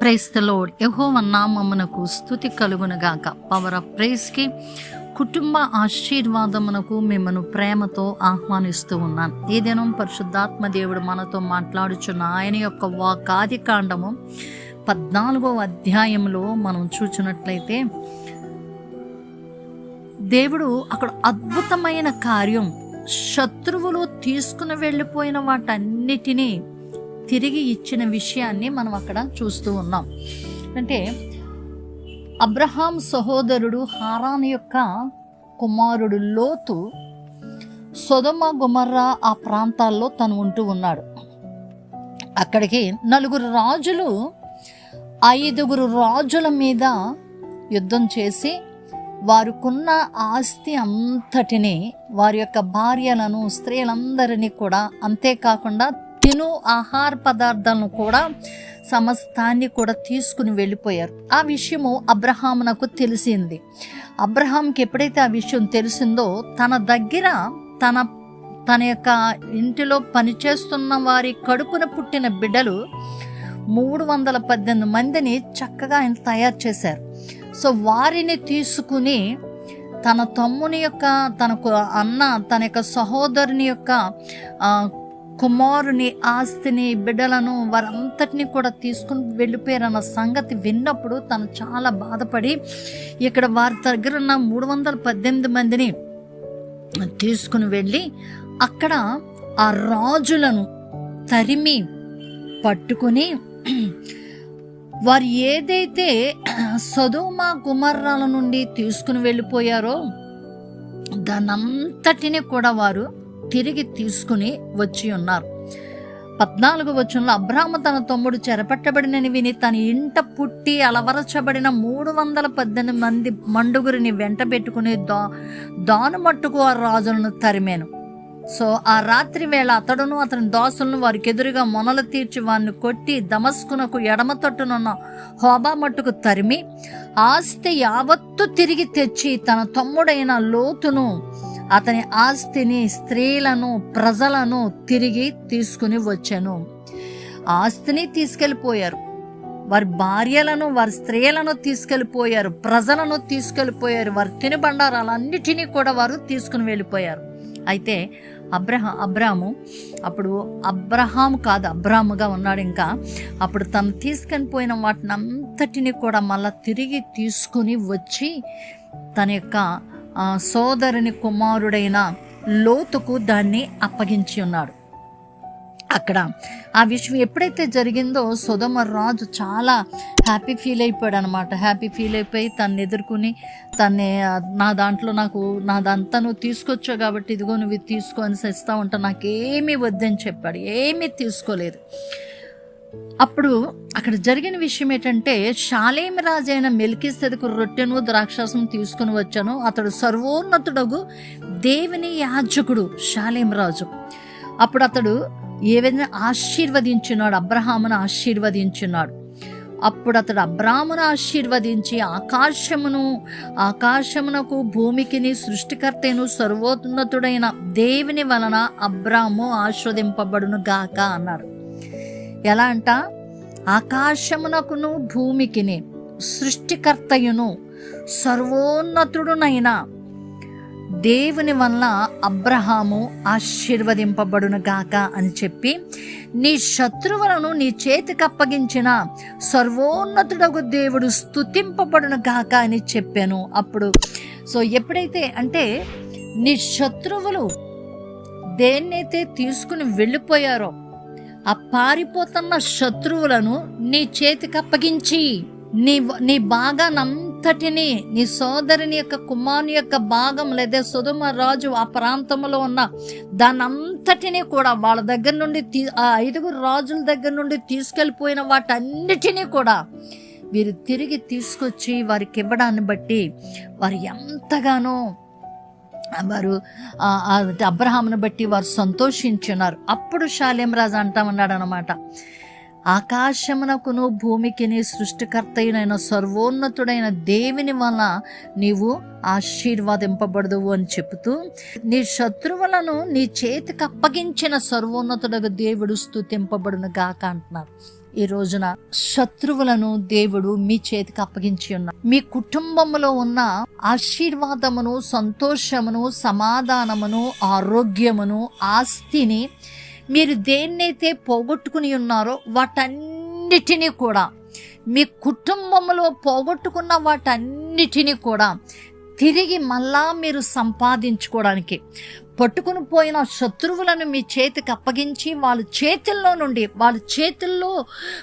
Price the నామమునకు స్థుతి కలుగునగాక. Power of ప్రైస్కి కుటుంబ ఆశీర్వాదమునకు మిమ్మను ప్రేమతో ఆహ్వానిస్తూ ఉన్నాను. ఈ దినం పరిశుద్ధాత్మ దేవుడు మనతో మాట్లాడుచున్న ఆయన యొక్క వాకాది కాండము పద్నాలుగో అధ్యాయంలో మనం చూచినట్లయితే దేవుడు అక్కడ అద్భుతమైన కార్యం శత్రువులు తీసుకుని వెళ్ళిపోయిన వాటన్నిటినీ తిరిగి ఇచ్చిన విషయాన్ని మనం అక్కడ చూస్తూ ఉన్నాం. అంటే అబ్రహాం సహోదరుడు హారాన్ యొక్క కుమారుడు లోతు సొదమ గుమర్రా ఆ ప్రాంతాల్లో తను ఉంటూ ఉన్నాడు. అక్కడికి నలుగురు రాజులు ఐదుగురు రాజుల మీద యుద్ధం చేసి వారికున్న ఆస్తి అంతటిని వారి యొక్క భార్యలను స్త్రీలందరినీ కూడా అంతేకాకుండా తిను ఆహార పదార్థాలను కూడా సమస్తాన్ని కూడా తీసుకుని వెళ్ళిపోయారు. ఆ విషయము అబ్రహామునకు తెలిసింది. అబ్రహాంకి ఎప్పుడైతే ఆ విషయం తెలిసిందో తన దగ్గర తన తన యొక్క ఇంటిలో పనిచేస్తున్న వారి కడుపున పుట్టిన బిడ్డలు మూడు వందల పద్దెనిమిది మందిని చక్కగా ఆయన తయారు చేశారు. సో వారిని తీసుకుని తన తమ్ముని యొక్క తనకు అన్న తన యొక్క సహోదరుని యొక్క కుమారుని ఆస్తిని బిడ్డలను వారంతటిని కూడా తీసుకుని వెళ్ళిపోయారన్న సంగతి విన్నప్పుడు తను చాలా బాధపడి ఇక్కడ వారి దగ్గర ఉన్న మూడు వందల పద్దెనిమిది మందిని తీసుకుని వెళ్ళి అక్కడ ఆ రాజులను తరిమి పట్టుకుని వారు ఏదైతే సదోమ గుమర్రాల నుండి తీసుకుని వెళ్ళిపోయారో దానంతటిని కూడా వారు తిరిగి తీసుకుని వచ్చి ఉన్నారు. పద్నాలుగు వచనంలో అబ్రాహ్మ తన తమ్ముడు చెరపట్టబడినని విని తన ఇంట పుట్టి అలవరచబడిన మూడు వందల పద్దెనిమిది మంది మండుగురిని వెంట పెట్టుకుని దా దాను మట్టుకు ఆ రాజులను తరిమాను. సో ఆ రాత్రి వేళ అతడును అతని దాసులను వారికి ఎదురుగా మొనలు తీర్చి వారిని కొట్టి దమస్కునకు ఎడమ తట్టునున్న హోబా మట్టుకు తరిమి ఆస్తి యావత్తు తిరిగి తెచ్చి తన తమ్ముడైన లోతును అతని ఆస్తిని స్త్రీలను ప్రజలను తిరిగి తీసుకుని వచ్చాను. ఆస్తిని తీసుకెళ్ళిపోయారు. వారి భార్యలను వారి స్త్రీలను తీసుకెళ్ళిపోయారు. ప్రజలను తీసుకెళ్ళిపోయారు. వారి తినుబండారాలన్నిటినీ కూడా వారు తీసుకుని వెళ్ళిపోయారు. అయితే అబ్రహా అబ్రాము అప్పుడు అబ్రహాం కాదు అబ్రాముగా ఉన్నాడు ఇంకా. అప్పుడు తను తీసుకొని పోయిన వాటిని అంతటిని కూడా మళ్ళా తిరిగి తీసుకుని వచ్చి తన యొక్క సోదరుని కుమారుడైన లోతుకు దాన్ని అప్పగించి ఉన్నాడు. అక్కడ ఆ విషయం ఎప్పుడైతే జరిగిందో సుధమ రాజు చాలా హ్యాపీ ఫీల్ అయిపోయాడు అనమాట హ్యాపీ ఫీల్ అయిపోయి తను ఎదుర్కొని తన్ని నా దాంట్లో నాకు నాదంతా నువ్వు తీసుకొచ్చావు కాబట్టి ఇదిగో నువ్వు తీసుకొని ఇస్తా ఉంటా నాకేమీ వద్దని చెప్పాడు. ఏమీ తీసుకోలేదు. అప్పుడు అక్కడ జరిగిన విషయం ఏంటంటే షాలేం రాజైన మెలికిస్తెదకు రొట్టెను ద్రాక్షాసం తీసుకుని వచ్చాను. అతడు సర్వోన్నతుడగు దేవుని యాజకుడు షాలేం రాజు. అప్పుడు అతడు ఏ విధంగా ఆశీర్వదించున్నాడు అబ్రహామును ఆశీర్వదించున్నాడు అప్పుడు అతడు అబ్రామును ఆశీర్వదించి ఆకాశమును ఆకాశమునకు భూమికిని సృష్టికర్తను సర్వోన్నతుడైన దేవుని వలన అబ్రాము ఆస్వాదింపబడును గాక అన్నాడు. ఎలా అంట? ఆకాశమునకును భూమికిని సృష్టికర్తయును సర్వోన్నతుడునైన దేవుని వల్ల అబ్రహాము ఆశీర్వదింపబడునుగాక అని చెప్పి నీ శత్రువులను నీ చేతికి అప్పగించిన సర్వోన్నతుడగు దేవుడు స్థుతింపబడునుగాక అని చెప్పాను అప్పుడు. సో ఎప్పుడైతే అంటే నీ శత్రువులు దేన్నైతే తీసుకుని వెళ్ళిపోయారో ఆ పారిపోతున్న శత్రువులను నీ చేతికి అప్పగించి నీ నీ భాగానంతటిని నీ సోదరుని యొక్క కుమారుని యొక్క భాగం లేదా సుధుమ రాజు ఆ ప్రాంతంలో ఉన్న దానంతటినీ కూడా వాళ్ళ దగ్గర నుండి తీ ఆ ఐదుగురు రాజుల దగ్గర నుండి తీసుకెళ్ళిపోయిన వాటన్నిటినీ కూడా వీరు తిరిగి తీసుకొచ్చి వారికి ఇవ్వడాన్ని బట్టి వారు ఎంతగానో వారు అబ్రహామును బట్టి వారు సంతోషించున్నారు. అప్పుడు శాలేం రాజు అంటామన్నాడు అనమాట ఆకాశమునకును భూమికిని సృష్టికర్తయునైన సర్వోన్నతుడైన దేవుని వల్ల నీవు ఆశీర్వాదింపబడదువు అని చెబుతూ నీ శత్రువులను నీ చేతికి అప్పగించిన సర్వోన్నతుడకు దేవుడు స్థుతింపబడును గాక అంటున్నారు. ఈ రోజున శత్రువులను దేవుడు మీ చేతికి అప్పగించి ఉన్నారు మీ కుటుంబంలో ఉన్న ఆశీర్వాదమును సంతోషమును సమాధానమును ఆరోగ్యమును ఆస్తిని మీరు దేన్నైతే పోగొట్టుకుని ఉన్నారో వాటన్నిటినీ కూడా మీ కుటుంబంలో పోగొట్టుకున్న వాటన్నిటినీ కూడా తిరిగి మళ్ళా మీరు సంపాదించుకోవడానికి పట్టుకుని పోయిన శత్రువులను మీ చేతికి అప్పగించి వాళ్ళ చేతుల్లో నుండి వాళ్ళ చేతుల్లో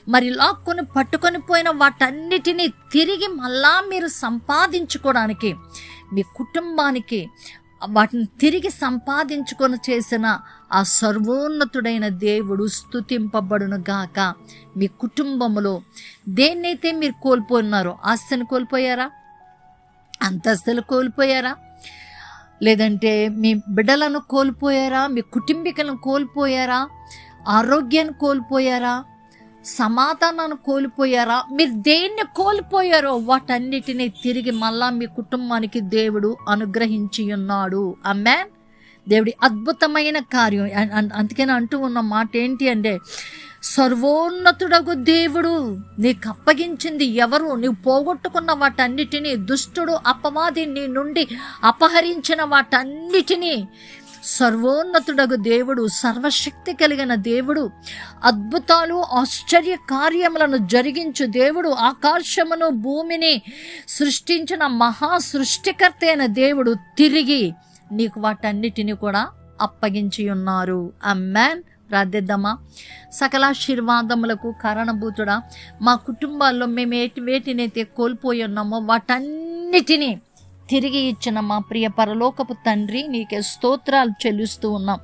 మరి లాక్కొని పట్టుకొని పోయిన వాటన్నిటినీ తిరిగి మళ్ళా మీరు సంపాదించుకోవడానికి మీ కుటుంబానికి వాటిని తిరిగి సంపాదించుకొని చేసిన ఆ సర్వోన్నతుడైన దేవుడు స్థుతింపబడును గాక. మీ కుటుంబంలో దేన్నైతే మీరు కోల్పోయినారో ఆస్తిని కోల్పోయారా? అంతస్తులు కోల్పోయారా? లేదంటే మీ బిడ్డలను కోల్పోయారా? మీ కుటుంబీకులను కోల్పోయారా? ఆరోగ్యాన్ని కోల్పోయారా? సమాధానాన్ని కోల్పోయారా? మీరు దేన్ని కోల్పోయారో వాటన్నిటినీ తిరిగి మళ్ళా మీ కుటుంబానికి దేవుడు అనుగ్రహించి ఉన్నాడు. అమ్మే దేవుడి అద్భుతమైన కార్యం. అందుకని అంటూ ఉన్న మాట ఏంటి అంటే సర్వోన్నతుడగు దేవుడు నీకు అప్పగించింది ఎవరు? నీవు పోగొట్టుకున్న వాటన్నిటినీ దుష్టుడు అపవాది నీ నుండి అపహరించిన వాటన్నిటినీ సర్వోన్నతుడగు దేవుడు సర్వశక్తి కలిగిన దేవుడు అద్భుతాలు ఆశ్చర్య కార్యములను జరిగించు దేవుడు ఆకాశమును భూమిని సృష్టించిన మహా సృష్టికర్త అయిన దేవుడు తిరిగి నీకు వాటన్నిటిని కూడా అప్పగించి ఉన్నారు. అమ్మాన్ ప్రార్థిద్దామా? సకలాశీర్వాదములకు కారణభూతుడా మా కుటుంబాల్లో మేము ఏటి వేటినైతే కోల్పోయి ఉన్నామో వాటన్నిటినీ తిరిగి ఇచ్చిన మా ప్రియ పరలోకపు తండ్రి నీకే స్తోత్రాలు చెల్లిస్తూ ఉన్నాం.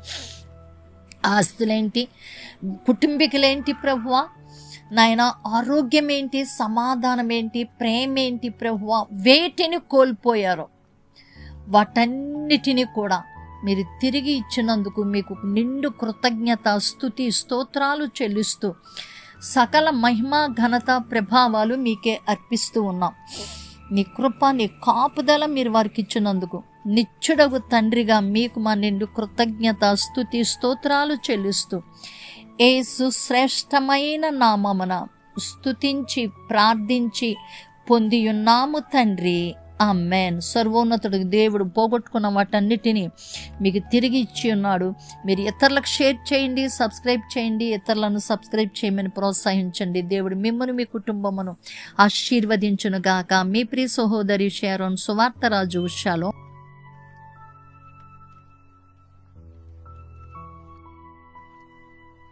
ఆస్తులేంటి? కుటుంబీకులేంటి ప్రభువా? నాయన ఆరోగ్యం ఏంటి సమాధానం ఏంటి ప్రేమ ఏంటి ప్రభువ? వేటిని కోల్పోయారో వాటన్నిటిని కూడా మీరు తిరిగి ఇచ్చినందుకు మీకు నిండు కృతజ్ఞత స్థుతి స్తోత్రాలు చెల్లిస్తూ సకల మహిమ ఘనత ప్రభావాలు మీకే అర్పిస్తూ ఉన్నాం. నీ కృప నీ కాపుదల మీరు వారికి ఇచ్చినందుకు. నిచ్చుడగు తండ్రిగా మీకు మా నిండు కృతజ్ఞత స్థుతి స్తోత్రాలు చెల్లిస్తూ. ఏసు శ్రేష్టమైన నామమున స్థుతించి ప్రార్థించి పొందియున్నాము తండ్రి. మేన్ సర్వోన్నతుడు దేవుడు పోగొట్టుకున్న వాటన్నిటినీ మీకు తిరిగి ఇచ్చి ఉన్నాడు. మీరు ఇతరులకు షేర్ చేయండి సబ్స్క్రైబ్ చేయండి. ఇతరులను సబ్స్క్రైబ్ చేయమని ప్రోత్సహించండి. దేవుడు మిమ్మల్ని మీ కుటుంబమును ఆశీర్వదించునుగాక. మీ ప్రియ సహోదరి షేరోన్ సువార్తరాజు ఉషాలో